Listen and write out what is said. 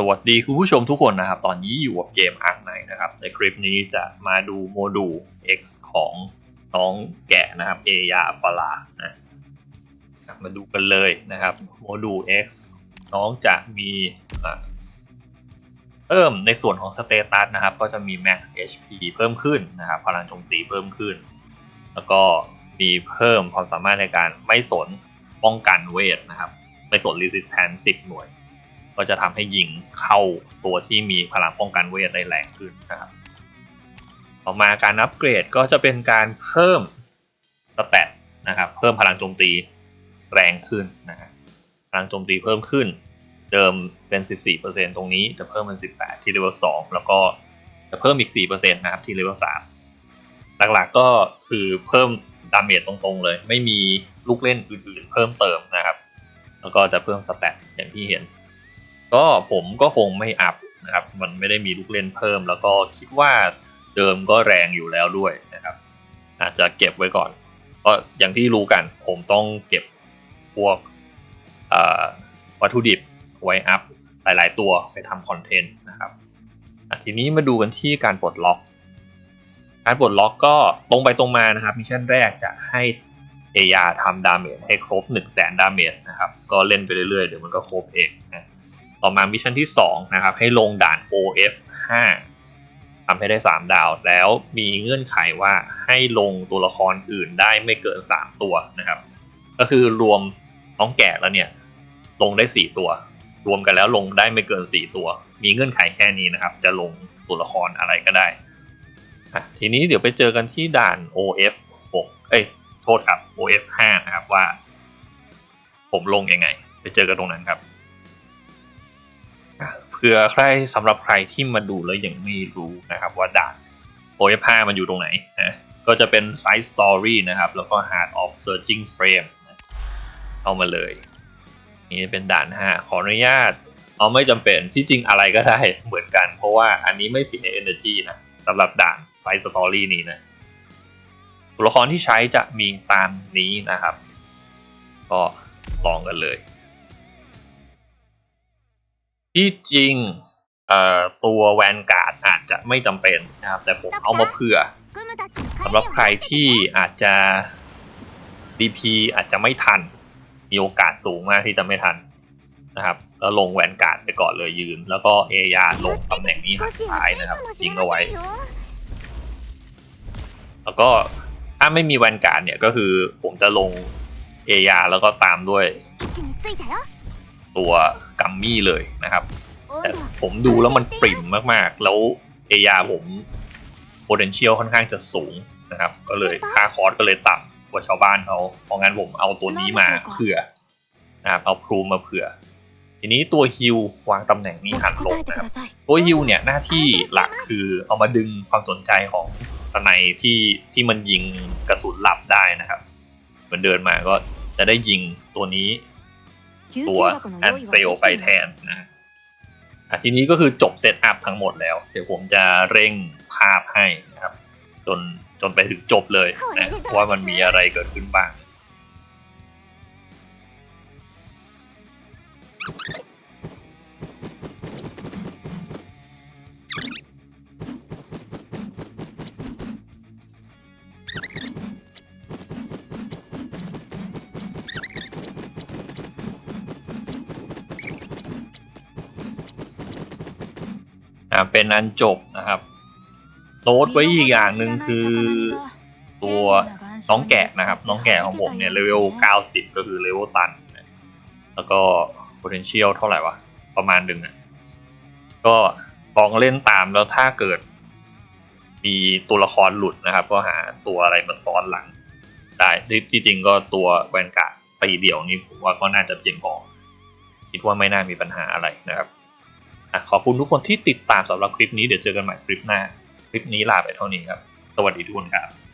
สวัสดีคุณผู้ชมทุกคนนะครับ ตอนนี้อยู่กับเกม Ark Knight นะครับ ในคลิปนี้จะมาดูโมดูล X ของน้องแกะนะครับ เอยาฟาลานะมาดูกันเลยนะครับ โมดูล X น้องจะมีเพิ่มในส่วนของสเตตัสนะครับ ก็จะมี Max HP เพิ่มขึ้นนะครับ พลังโจมตีเพิ่มขึ้น แล้วก็มีเพิ่มความสามารถในการไม่สนป้องกันเวทนะครับ ไม่สน Resistance 10 หน่วย ก็จะทำให้ยิงเข้าตัวที่มีพลังป้องกันเวทได้แรงขึ้นนะครับต่อมาการอัปเกรดก็จะเป็นการเพิ่มสเตตนะครับเพิ่มพลังโจมตีแรงขึ้นนะฮะพลังโจมตีเพิ่มขึ้น เดิมเป็น 14%ตรงนี้จะเพิ่มเป็น 18 ที่เลเวล2แล้วก็จะเพิ่มอีก 4%นะครับที่เลเวล3หลักๆก็คือเพิ่มดาเมจตรงๆเลย ไม่มีลูกเล่นอื่นๆ เพิ่มเติมนะครับ แล้วก็จะเพิ่มสเตตอย่างที่เห็น ก็ผมก็คงไม่อัพนะครับ มันไม่ได้มีลูกเล่นเพิ่ม แล้วก็คิดว่าเดิมก็แรงอยู่แล้วด้วยนะครับ อาจจะเก็บไว้ก่อนก็อย่างที่รู้กัน ผมต้องเก็บพวกวัตถุดิบไว้อัพหลาย ๆ ตัวไปทำคอนเทนต์นะครับทีนี้มาดูกันที่การปลดล็อกการปลดล็อกก็ตรงไปตรงมานะครับมิชชั่นแรกจะให้เอยาทำดาเมจให้ครบ 1 0 0 0 0แสนดาเมจนะครับ ก็เล่นไปเรื่อย ๆ เดี๋ยวมันก็ครบเองนะ ต่อมามิชชั่นที่ 2 นะครับ ให้ลงด่าน OF 5ทำให้ได้ 3 ดาว แล้วมีเงื่อนไขว่าให้ลงตัวละครอื่นได้ไม่เกิน 3 ตัวนะครับ ก็คือรวมน้องแกะแล้วเนี่ย ลงได้ 4 ตัว รวมกันแล้วลงได้ไม่เกิน 4 ตัว มีเงื่อนไขแค่นี้นะครับ จะลงตัวละครอะไรก็ได้ทีนี้เดี๋ยวไปเจอกันที่ด่าน OF 6เอ้ยโทษครับ OF 5นะครับว่า ผมลงยังไง ไปเจอกันตรงนั้นครับ ผื่อใครสำหรับใครที่มาดูแล้วยังไม่รู้นะครับว่าด่าน OF5 มันอยู่ตรงไหนนะก็จะเป็น Side Story นะครับ แล้วก็ Heart of Searching Frame เอามาเลย นี่เป็นด่าน 5 ขออนุญาต เอาไม่จำเป็นที่จริงอะไรก็ได้เหมือนกัน เพราะว่าอันนี้ไม่เสีย energy นะสำหรับด่าน Side Story นี้นะตัวละครที่ใช้จะมีตามนี้นะครับ ก็ลองกันเลย ที่จริงตัวแวนการ์ดอาจจะไม่จำเป็นนะครับ แต่ผมเอามาเผื่อสำหรับใครที่อาจจะ DP อาจจะไม่ทัน มีโอกาสสูงมากที่จะไม่ทันนะครับ แล้วลงแวนการ์ดไปก่อนเลยยืน แล้วก็เอยาลงตำแหน่งนี้หักซ้ายนะครับยิงเอาไว้ แล้วก็ถ้าไม่มีแวนการ์ดเนี่ยก็คือผมจะลงเอยาแล้วก็ตามด้วย ตัวกัมมี่เลยนะครับ แต่ผมดูแล้วมันปริ่มมากๆ แล้วเอยาผม potential ค่อนข้างจะสูงนะครับ ก็เลยค่าคอร์สก็เลยต่ำกว่าชาวบ้านเขาเพราะงั้นผมเอาตัวนี้มาเผื่อนะครับเอาพรูมาเผื่อ ทีนี้ตัวฮิววางตำแหน่งนี้หันลงนะครับ ตัวฮิวเนี่ยหน้าที่หลักคือเอามาดึงความสนใจของตะไนที่ที่มันยิงกระสุนหลับได้นะครับ มันเดินมาก็จะได้ยิงตัวนี้ ตัวแอนเซลไปแทนนะอะทีนี้ก็คือจบเซตอัพทั้งหมดแล้ว เดี๋ยวผมจะเร่งภาพให้นะครับ จนจนไปถึงจบเลยนะว่ามันมีอะไรเกิดขึ้นบ้าง เป็นอันจบนะครับโน้ตไว้อีกอย่างหนึ่งคือตัวน้องแกะนะครับ น้องแกะของผมเนี่ยเลเวล 90 ก็คือเลเวลตัน แล้วก็ potential เท่าไหร่วะ ประมาณหนึ่งอะก็ลองเล่นตามแล้วถ้าเกิด มีตัวละครหลุดนะครับ ก็หาตัวอะไรมาซ้อนหลัง ได้ที่จริงก็ตัวแวนการ์ดตีเดี่ยวนี้ผมว่าก็น่าจะเพียงพอคิดว่าไม่น่ามีปัญหาอะไรนะครับ ขอบคุณทุกคนที่ติดตามสำหรับคลิปนี้เดี๋ยวเจอกันใหม่คลิปหน้า คลิปนี้ลาไปเท่านี้ครับ สวัสดีทุกคนครับ